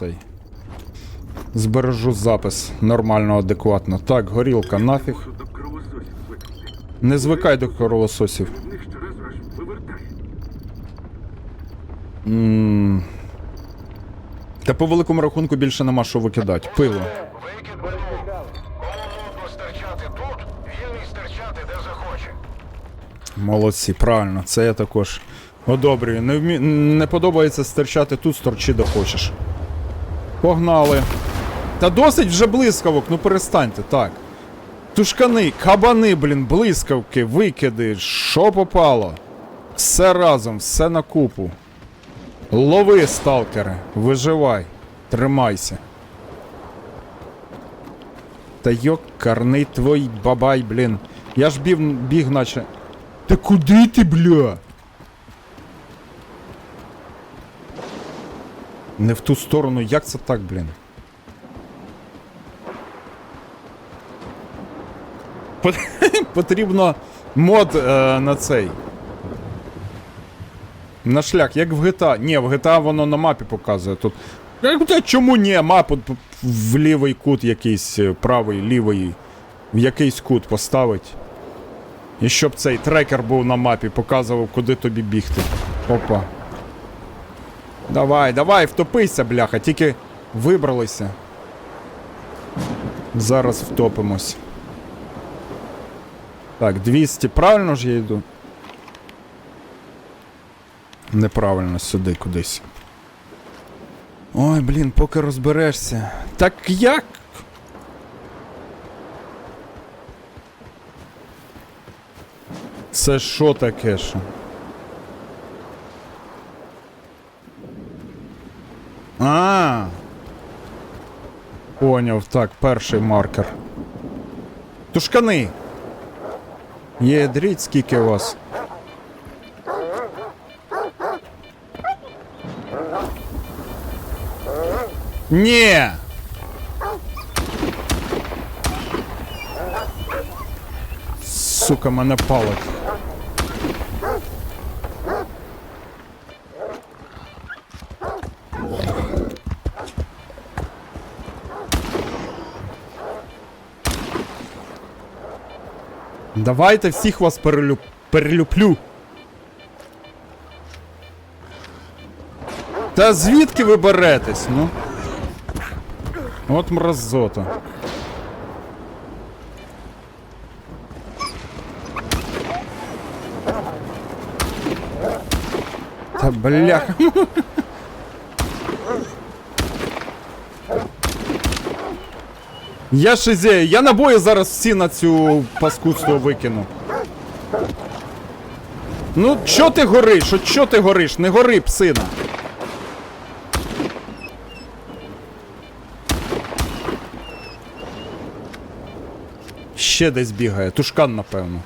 цей. Збережу запис нормально, адекватно. Так, горілка, нафіг. Не звикай до кровососів. В них щораз аж вивертає. М. Та по великому рахунку більше нема що викидати. Пиво. Викид захоче. Молодці, правильно, це я також одобрюю. Не, вмі... не подобається стирчати тут, сторчи де хочеш. Погнали. Та досить вже блискавок, ну перестаньте, так. Тушкани, кабани, блін, блискавки, викиди, що попало. Все разом, все на купу. Лови, сталкери, виживай, тримайся. Та йок, карний твій бабай, блін. Я ж біг, біг наче. Та куди ти, бля? Не в ту сторону, як це так, блін? Потрібно мод е, на цей. На шлях, як в GTA. Ні, в GTA воно на мапі показує. Тут. Та чому ні? Мапу в лівий кут якийсь, е, правий, лівий, в якийсь кут поставить. І щоб цей трекер був на мапі, показував, куди тобі бігти. Опа. Давай, давай, втопися, бляха, тільки вибралися. Зараз втопимось. Так, 200, правильно ж я йду? Неправильно сюди кудись. Ой, блін, поки розберешся. Так як? Це що таке що? А. Поняв, так, перший маркер. Тушкани. Є дріть, скільки у вас? Ні. Сука, мене палить. Давайте всіх вас перелю... перелюплю. Та звідки ви беретесь, ну? От мразота. Та бляха. Я шизею, я набої зараз всі на цю паскудство викину. Ну, чо ти гориш? От чо ти гориш? Не гори, псина. Ще десь бігає, тушкан, напевно.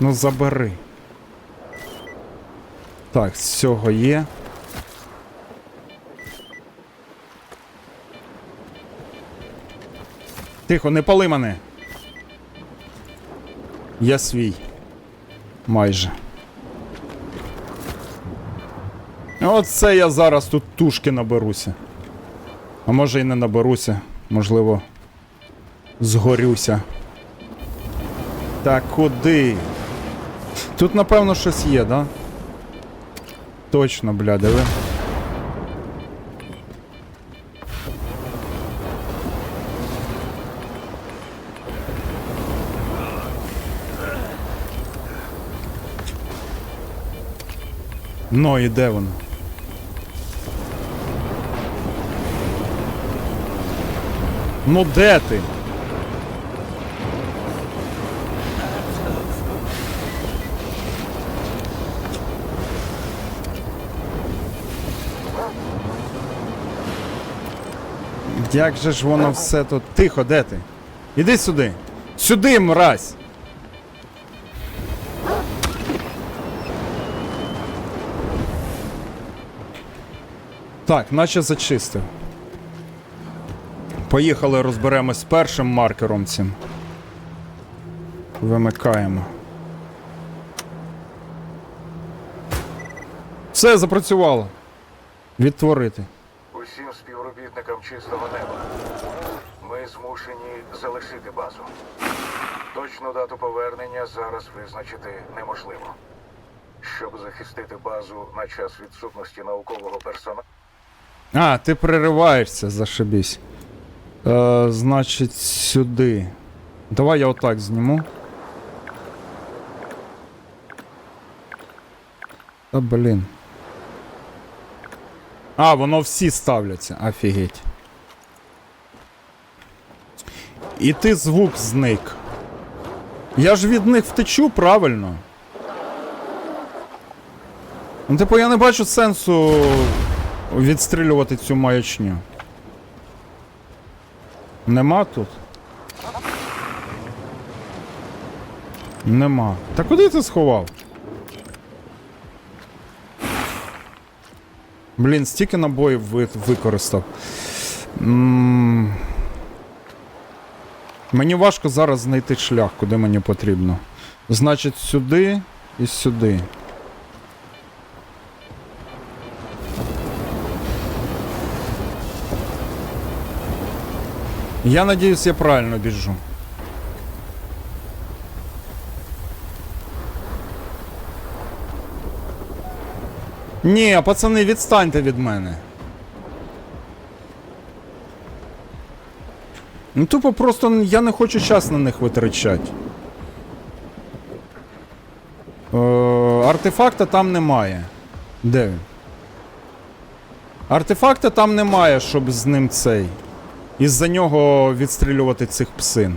Ну, забери. Так, з цього є. Тихо, не пали мене. Я свій. Майже. Оце я зараз тут тушки наберуся. А може і не наберуся. Можливо, згорюся. Так куди? Тут, напевно, щось є, да? Точно, бля, диви. Ну і де воно? Ну де ти? Як же ж воно все тут? Тихо, де ти? Іди сюди. Сюди, мразь! Так, наче зачистив. Поїхали розберемось з першим маркером цим. Вимикаємо. Все, запрацювало. Відтворити. Усім співробітникам чистого неба. Ми змушені залишити базу. Точну дату повернення зараз визначити неможливо. Щоб захистити базу на час відсутності наукового персоналу, А, ти перериваєшся, зашибісь. Е, значить, сюди. Давай я отак зніму. Та блін. А, воно всі ставляться. Офігеть. І ти звук зник. Я ж від них втечу, правильно. Ну, типу, я не бачу сенсу відстрілювати цю маячню. Нема тут? Нема. Та куди ти сховав? Блін, стільки набоїв ви- використав. М, Мені важко зараз знайти шлях, куди мені потрібно. Значить, сюди і сюди. Я надіюсь, я правильно біжу. Ні, пацани, відстаньте від мене. Ну тупо просто я не хочу час на них витрачати. Е, артефакта там немає. Де? Артефакта там немає, щоб з ним цей. Із-за нього відстрілювати цих псин.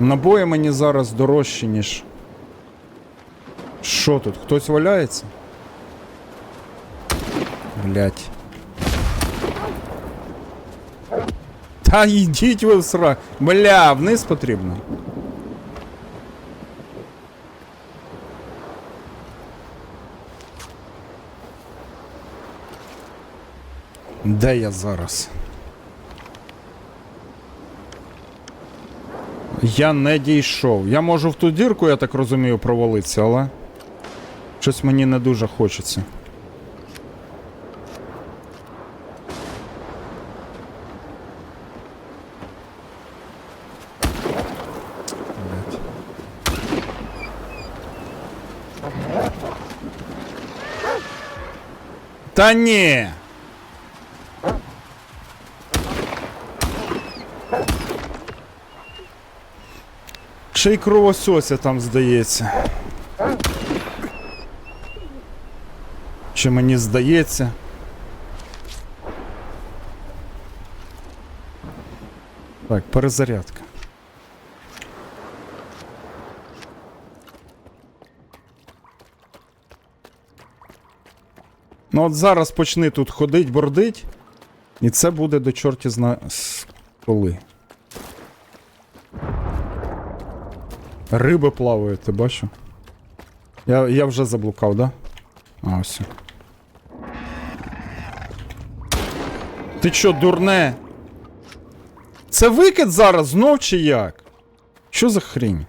Набої мені зараз дорожчі, ніж. Що тут? Хтось валяється? Блять. Та йдіть ви в сра. Бля, вниз потрібно. Де я зараз? Я не дійшов. Я можу в ту дірку, я так розумію, провалитися, але. Щось мені не дуже хочеться. Та ні! Ще й кровосося там здається. Чи мені здається? Так, перезарядка. Ну от зараз почни тут ходить, бордить, і це буде до чорті зна... коли. Риби плавають, ти бачу? Я, я вже заблукав, да? А, ось. Ти чо, дурне? Це викид зараз знов чи як? Що за хрінь?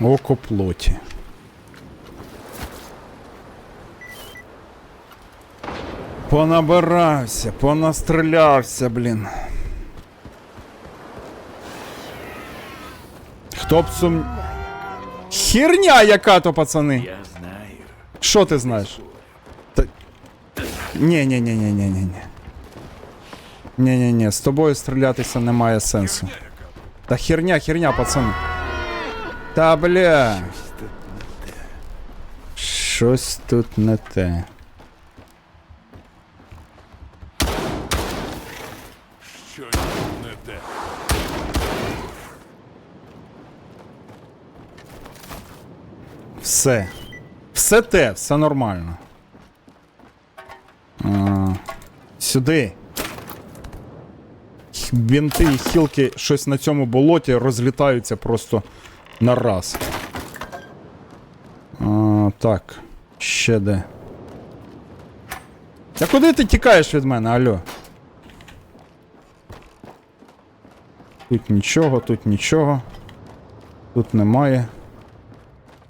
Око плоті. Понабирався, понастрілявся, блін. Хто б сум... Херня яка то, пацани. Я знаю. Що ти знаєш? Та... Ні, ні, ні, ні, ні, ні, ні. Ні, ні, ні, з тобою стрілятися немає сенсу. Та херня, херня, пацани. Та бля. Щось тут не те. Щось не те. Все. Все те, все нормально. А, сюди. Бінти і хілки щось на цьому болоті розлітаються просто на раз. А, так. Ще де. Та куди ти тікаєш від мене, алло? Тут нічого, тут нічого. Тут немає.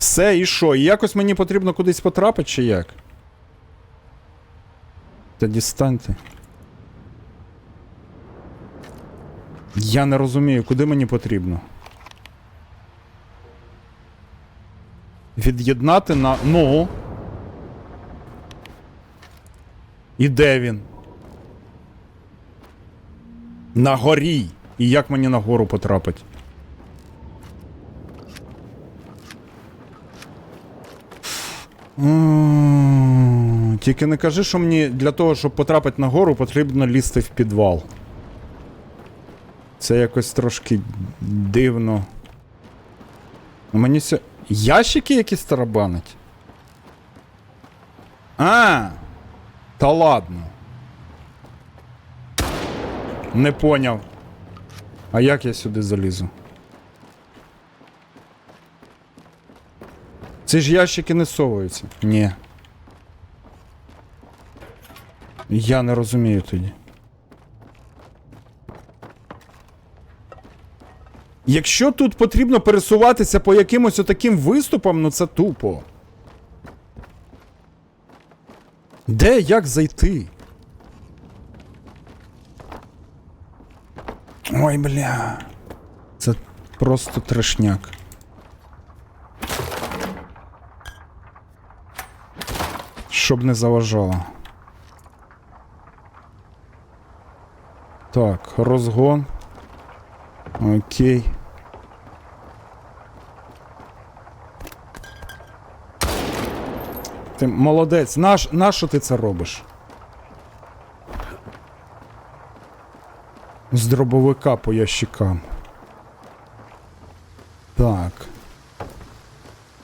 Все, і що? І якось мені потрібно кудись потрапити, чи як? Та дістаньте. Я не розумію, куди мені потрібно. Від'єднати на. Ну. І де він? На горі. І як мені на гору потрапити? М, Тільки не кажи, що мені для того, щоб потрапити на гору, потрібно лізти в підвал. Це якось трошки дивно. Ну, Мені ся... Ящики якісь тарабанить? А! Та ладно. Не поняв. А як я сюди залізу? Ці ж ящики не совуються. Ні. Я не розумію тоді. Якщо тут потрібно пересуватися по якимось отаким виступам, ну це тупо. Де як зайти? Ой, бля. Це просто трешняк. Щоб не заважало. Так, розгон. Окей. Ти молодець. Наш, нащо ти це робиш? З дробовика по ящикам. Так.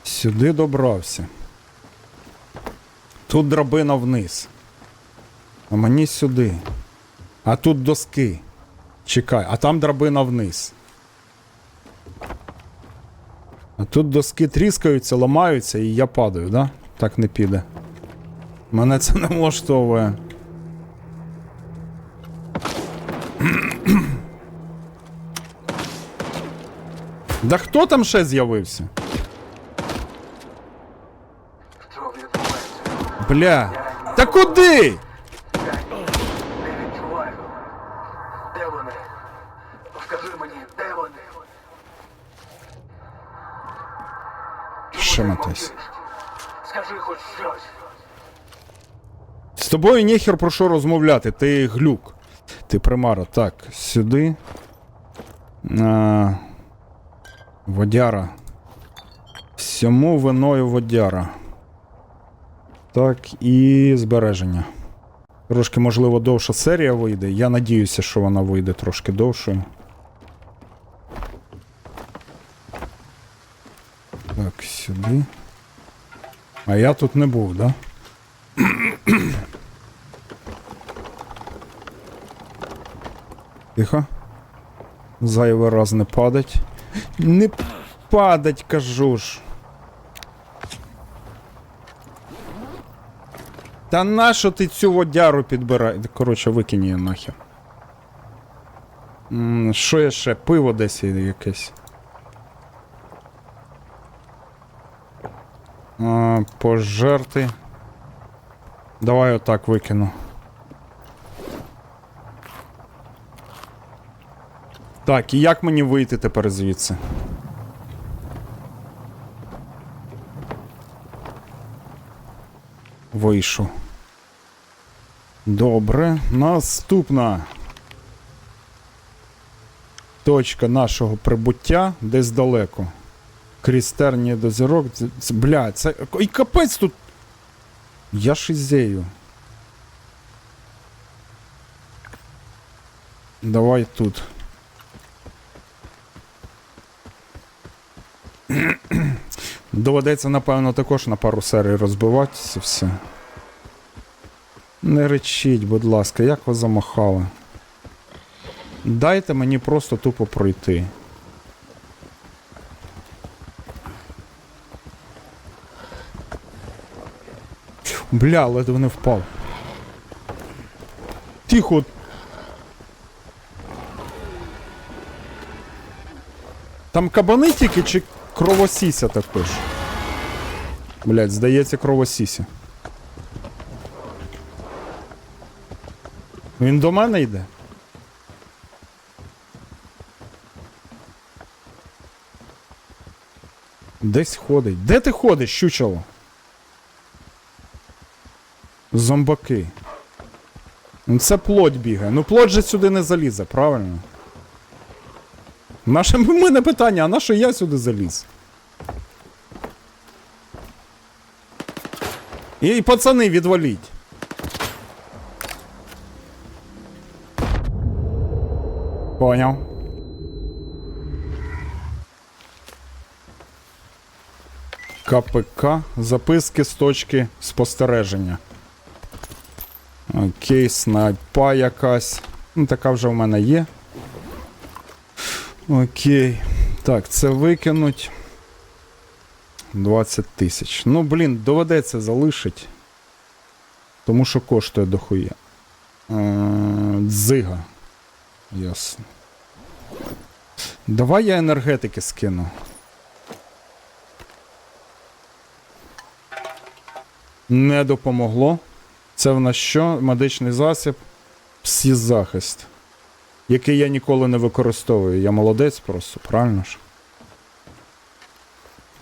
Сюди добрався. Тут драбина вниз. А мені сюди. А тут доски. Чекай, а там драбина вниз. А тут доски тріскаються, ламаються і я падаю, да? Так не піде. Мене це не влаштовує. Да хто там ще з'явився? Що відбувається? Бля. Та куди? Де вони? Скажи мені, де вони? Шемотись. Скажи хоч щось. З тобою ніхер про що розмовляти, ти глюк. Ти примара. Так, сюди. А, водяра. Всьому виною водяра. Так, і збереження. Трошки, можливо, довша серія вийде. Я надіюся, що вона вийде трошки довшою. Так, сюди. А я тут не був, да? Тихо. Зайвий раз не падать. Не падать, кажу ж. Та нащо ти цю водяру підбираєш? Коротше, викинь її нахер. Що я ще? Пиво десь якесь. А, пожерти. Давай отак викину. Так, і як мені вийти тепер звідси? Вийшов. Добре. Наступна точка нашого прибуття десь далеко. Крізь терні до зірок. Це, бля, це. І капець тут. Я шизею. Давай тут. Доведеться, напевно, також на пару серій розбиватися все. Не речіть, будь ласка, як ви замахали. Дайте мені просто тупо пройти. Бля, ледве не впав. Тихо. Там кабани тільки чи кровосіся також? Блять, здається, кровосіся. Він до мене йде. Десь ходить. Де ти ходиш, щучело? Зомбаки. Ну це плоть бігає. Ну плоть же сюди не залізе, правильно? Наше в мене питання, а на що я сюди заліз? І пацани, відваліть. Поняв. КПК. Записки з точки спостереження. Окей, снайпа якась. Ну, така вже в мене є. Окей. Так, це викинуть. 20 тисяч. Ну, блін, доведеться залишить. Тому що коштує дохуя. Е, Дзига. Ясно. Давай я енергетики скину. Не допомогло. Це в нас що? Медичний засіб. Всі захист. Який я ніколи не використовую. Я молодець просто, правильно ж?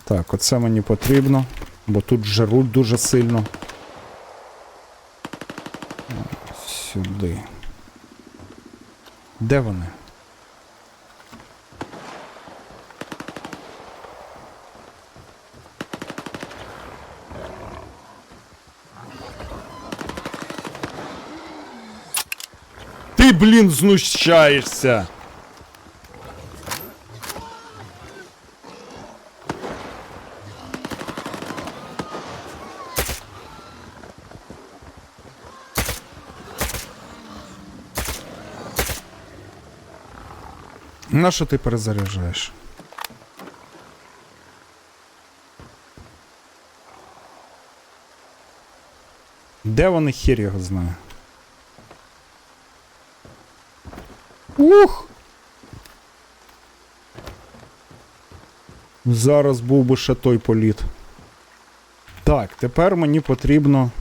Так, оце мені потрібно, бо тут жруть дуже сильно. Сюди. Де вони? Ти, блін, знущаєшся. На що ти перезаряджаєш? Де вони хір його знає? Ух! Зараз був би ще той політ. Так, тепер мені потрібно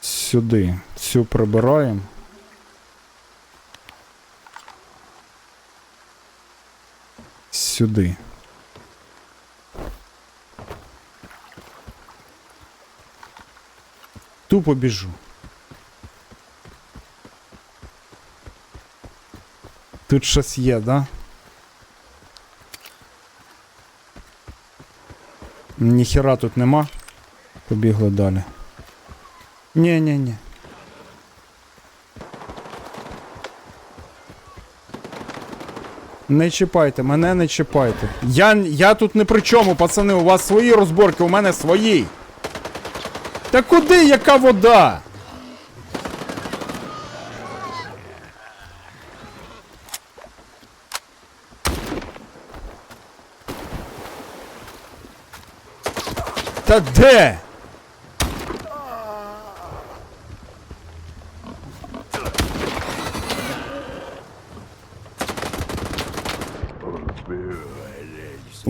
сюди. Цю прибираємо. Сюди. Тупо біжу. Тут щось є, да? Ніхера тут нема. Побігли далі. Ні, ні, ні. Не чіпайте, мене не чіпайте. Я, я тут не при чому, пацани, у вас свої розборки, у мене свої. Та куди яка вода? Та де?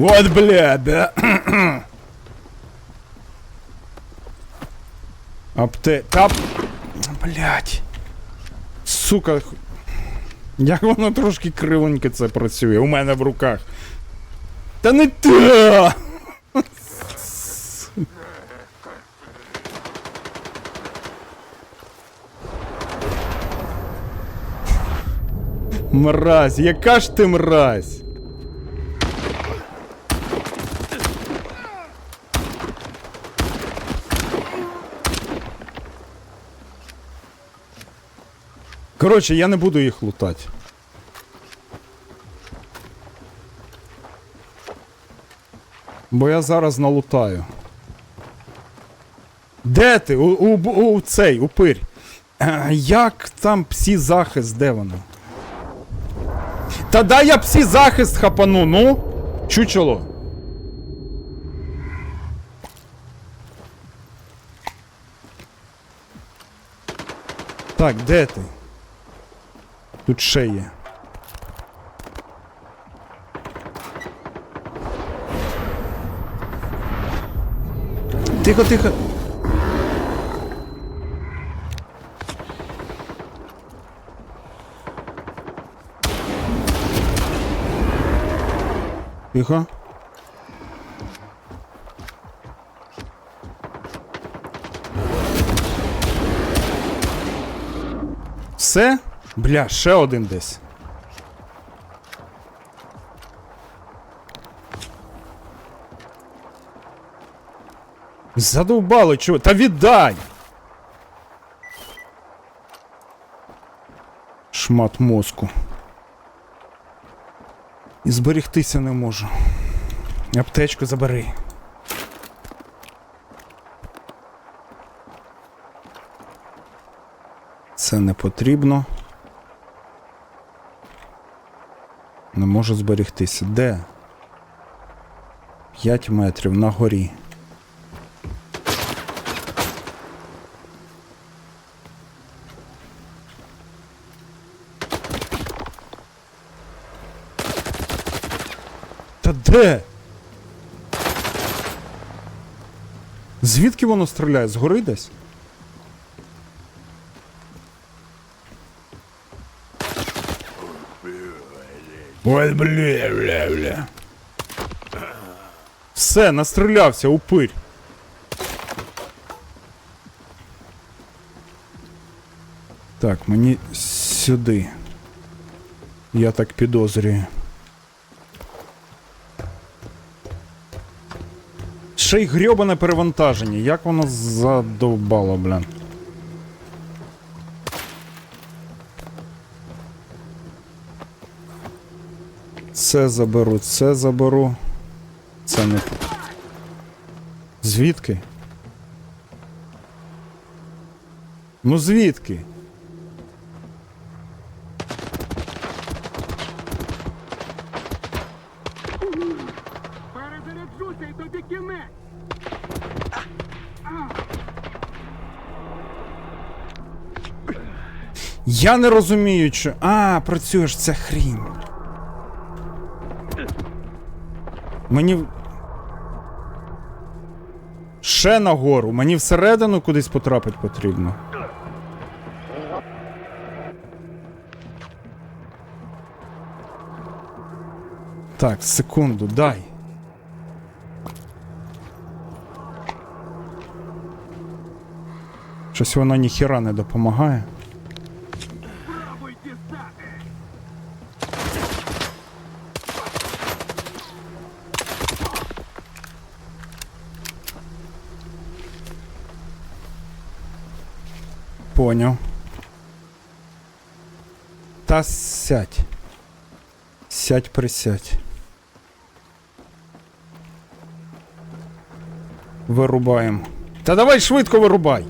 Вот, бля, да. Апте... Та... Блять. Сука. Як воно трошки кривоньке це працює у мене в руках. Та не та! Мразь, яка ж ти мразь? Коротше, я не буду їх лутати. Бо я зараз налутаю. Де ти? У у, у цей, упирь. Як там псі захист, де воно? Та дай я псі захист хапану, ну? Чучело. Так, де ти? Тут ще є. Тихо, тихо. Тихо. Все? Бля, ще один десь. Задовбало, чого? Та віддай! Шмат мозку. І зберігтися не можу. Аптечку забери. Це не потрібно. Не можу зберігтися. Де? 5 метрів на горі. Та де? Звідки воно стріляє? Згори десь? Ой, бля, бля, бля. Все, настрілявся, упирь. Так, мені сюди. Я так підозрюю. Ще й грьобане перевантаження. Як воно задовбало, блін. Це заберу, це заберу. Це не. Звідки? Ну звідки? Перезаряджуся і тобі кінець! Я не розумію, що. А, працює ж ця хрінь. Мені. Ще нагору. Мені всередину кудись потрапити потрібно. Так, секунду, дай. Щось воно ніхіра не допомагає. Поняв. Та сядь. Сядь, присядь. Вирубаємо. Та давай швидко вирубай.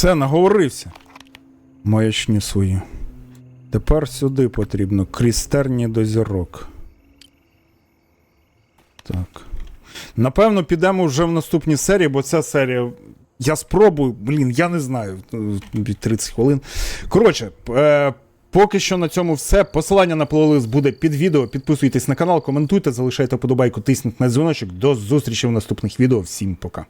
Все, наговорився. Маячню свою. Тепер сюди потрібно. Крізь терні до зірок. Так. Напевно, підемо вже в наступній серії, бо ця серія. Я спробую, блін, я не знаю. е, 30 хвилин. Коротше, е, поки що на цьому все. Посилання на плейлист буде під відео. Підписуйтесь на канал, коментуйте, залишайте подобайку, тисніть на дзвіночок. До зустрічі в наступних відео. Всім пока.